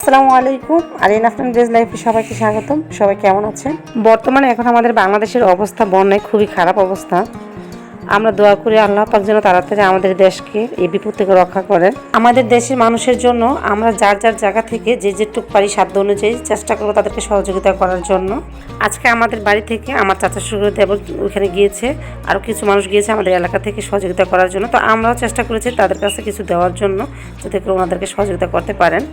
আসসালামু আলাইকুম। আরিয়ান আফটান ড্রেস লাইফে সবাইকে স্বাগতম। সবাই কেমন আছেন? বর্তমানে এখন আমাদের বাংলাদেশের অবস্থা, বন্যায় খুবই খারাপ অবস্থা। আমরা দোয়া করি আল্লাহ পাক যেন তাড়াতাড়ি আমাদের দেশকে এই বিপদ থেকে রক্ষা করেন। আমাদের দেশের মানুষের জন্য আমরা যার যার জায়গা থেকে যে যেটুক পারি সাধ্য অনুযায়ী চেষ্টা করব তাদেরকে সহযোগিতা করার জন্য। আজকে আমাদের বাড়ি থেকে আমার চাচা শ্বশুর দেব ওইখানে গিয়েছে, আরও কিছু মানুষ গিয়েছে আমাদের এলাকা থেকে সহযোগিতা করার জন্য। তো আমরাও চেষ্টা করেছি তাদের কাছে কিছু দেওয়ার জন্য, যাতে করে ওনাদেরকে সহযোগিতা করতে পারেন।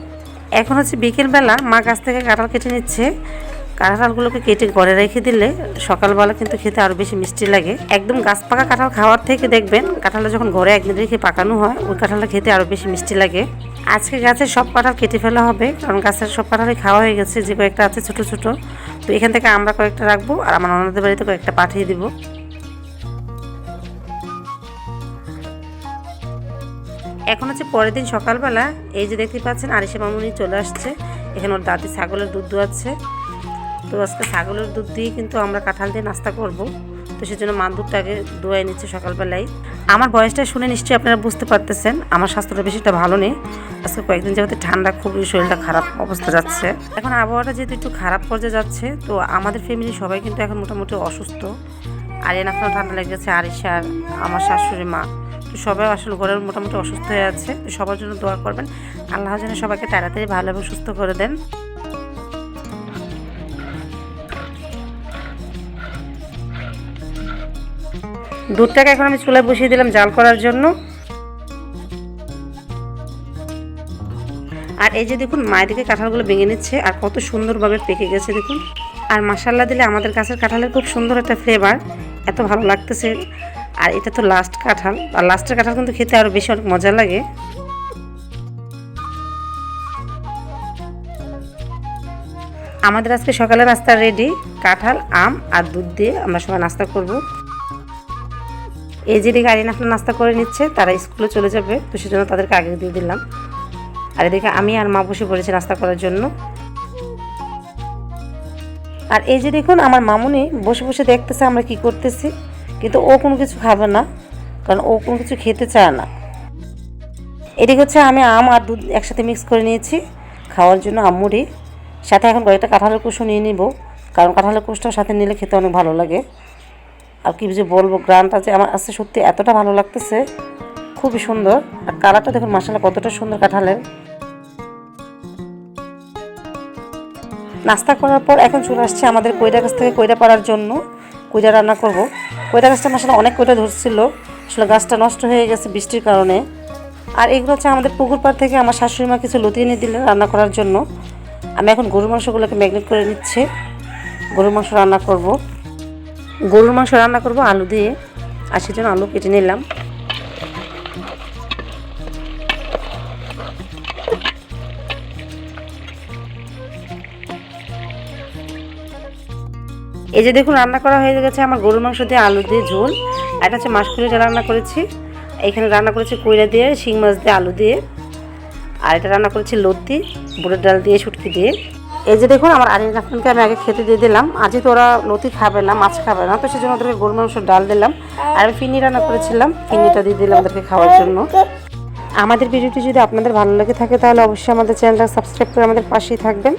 এখন হচ্ছে বিকেলবেলা মা গাছ থেকে কাঁঠাল কেটে নিচ্ছে। কাঁঠালগুলোকে কেটে ঘরে রেখে দিলে সকালবেলা কিন্তু খেতে আরও বেশি মিষ্টি লাগে। একদম গাছ পাকা কাঁঠাল খাওয়ার থেকে দেখবেন কাঁঠালটা যখন ঘরে একদিন রেখে পাকানো হয়, ওই কাঁঠালটা খেতে আরও বেশি মিষ্টি লাগে। আজকে গাছের সব কাঁঠাল কেটে ফেলা হবে, কারণ গাছের সব কাঁঠালই খাওয়া হয়ে গেছে, যে কয়েকটা আছে ছোট ছোট। তো এখান থেকে আমরা কয়েকটা রাখব আর আমার অন্যদের বাড়িতে কয়েকটা পাঠিয়ে দিব। এখন হচ্ছে পরের দিন সকালবেলা, এই যে দেখতে পাচ্ছেন আরিসা মামুনি চলে আসছে। এখানে ওর দাদি ছাগলের দুধ দোয়াচ্ছে। তো আজকে ছাগলের দুধ দিয়ে কিন্তু আমরা কাঁঠাল দিয়ে নাস্তা করব। তো সেজন্য মা দুধটাকে দোয়াই নিচ্ছে সকালবেলায়। আমার বয়সটা শুনে নিশ্চয়ই আপনারা বুঝতে পারতেছেন, আমার স্বাস্থ্যটা বেশিটা ভালো নেই। আজকে কয়েকদিন যাবতে ঠান্ডা, খুবই শরীরটা খারাপ অবস্থা যাচ্ছে। এখন আবহাওয়াটা যেহেতু একটু খারাপ পর্যায়ে যাচ্ছে, তো আমাদের ফ্যামিলি সবাই কিন্তু এখন মোটামুটি অসুস্থ। আর এর এখনও ঠান্ডা লেগেছে আরিসার আমার শাশুড়ি মা। সবাই আসলে ঘরের মোটামুটি অসুস্থ হয়ে আছে সবার জন্য দোয়া করবেন। আল্লাহ যেন সবাইকে তাড়াতাড়ি ভালো এবং সুস্থ করে দেন। দুধটাকে এখন আমি চুলায় বসিয়ে দিলাম জাল করার জন্য। আর এই যে দেখুন, মায়ের দিকে কাঁঠালগুলো ভেঙে নিচ্ছে, আর কত সুন্দরভাবে পেকে গেছে দেখুন। আর মাসাল্লা দিলে আমাদের গাছের কাঁঠালের খুব সুন্দর একটা ফ্লেভার এত ভালো লাগতেছে। আর এটা তো লাস্ট কাঁঠাল। আর লাস্টের কাঁঠাল কিন্তু খেতে আরও বেশি অনেক মজা লাগে। আমাদের আজকে সকালে নাস্তা রেডি কাঁঠাল, আম আর দুধ দিয়ে আমরা সবাই নাস্তা করব। এই যে আরিন আপনার নাস্তা করে নিচ্ছে, তারা স্কুলে চলে যাবে, তো সেজন্য তাদেরকে আগে দিয়ে দিলাম। আর এদিকে আমি আর মা বসে পড়েছি নাস্তা করার জন্য। আর এই যে দেখুন, আমার মামুনি বসে বসে দেখতেছে আমরা কি করতেছি। কিন্তু ও কোনো কিছু খাবে না, কারণ ও কোনো কিছু খেতে চায় না। এদিকে হচ্ছে আমি আম আর দুধ একসাথে মিক্স করে নিয়েছি, খাওয়ার জন্য আম্মুরি সাথে এখন কয়েকটা কাঁঠালের কুশো নিয়ে নিব, কারণ কাঁঠালের কুশটাও সাথে নিলে খেতে অনেক ভালো লাগে। আর কি যে বলব, গ্রানটা যে আমার আসছে সত্যি এতটা ভালো লাগতেছে, খুবই সুন্দর। আর কালারটা দেখুন মাসালা কতটা সুন্দর কাঁঠালের। নাস্তা করার পর এখন চলে আসছে আমাদের কইরা গাছ থেকে কইরা পাড়ার জন্য। কইরা রান্না করব। কইটা গাছটা আসলে অনেক কইটা ধরছিল। আসলে গাছটা নষ্ট হয়ে গেছে বৃষ্টির কারণে। আর এগুলো হচ্ছে আমাদের পুকুর পাড় থেকে আমার শাশুড়ি মা কিছু লতিয়ে নিয়ে দিলেন রান্না করার জন্য। আমি এখন গরুর মাংসগুলোকে ম্যাগনেট করে নিচ্ছে। গরুর মাংস রান্না করব। গরুর মাংস রান্না করব আলু দিয়ে। আর সেজন্য আলু কেটে নিলাম। এই যে দেখুন, রান্না করা হয়ে গেছে আমার গরুর মাংস দিয়ে আলু দিয়ে ঝোল। এটা হচ্ছে মাছকুলিটা রান্না করেছি। এখানে রান্না করেছি কইরা দিয়ে, শিং মাছ দিয়ে আলু দিয়ে। আর এটা রান্না করেছি লতি, বুড়ের ডাল দিয়ে, শুটকি দিয়ে। এই যে দেখুন, আমার আরিন রাফানকে আমি আগে খেতে দিয়ে দিলাম। আজই তো ওরা লতি খাবে না, মাছ খাবে না, তো সেজন্য ওদেরকে গরুর মাংস ডাল দিলাম। আর আমি ফিনি রান্না করেছিলাম, ফিনিটা দিয়ে দিলাম ওদেরকে খাওয়ার জন্য। আমাদের ভিডিওটি যদি আপনাদের ভালো লেগে থাকে, তাহলে অবশ্যই আমাদের চ্যানেলটা সাবস্ক্রাইব করে আমাদের পাশেই থাকবেন।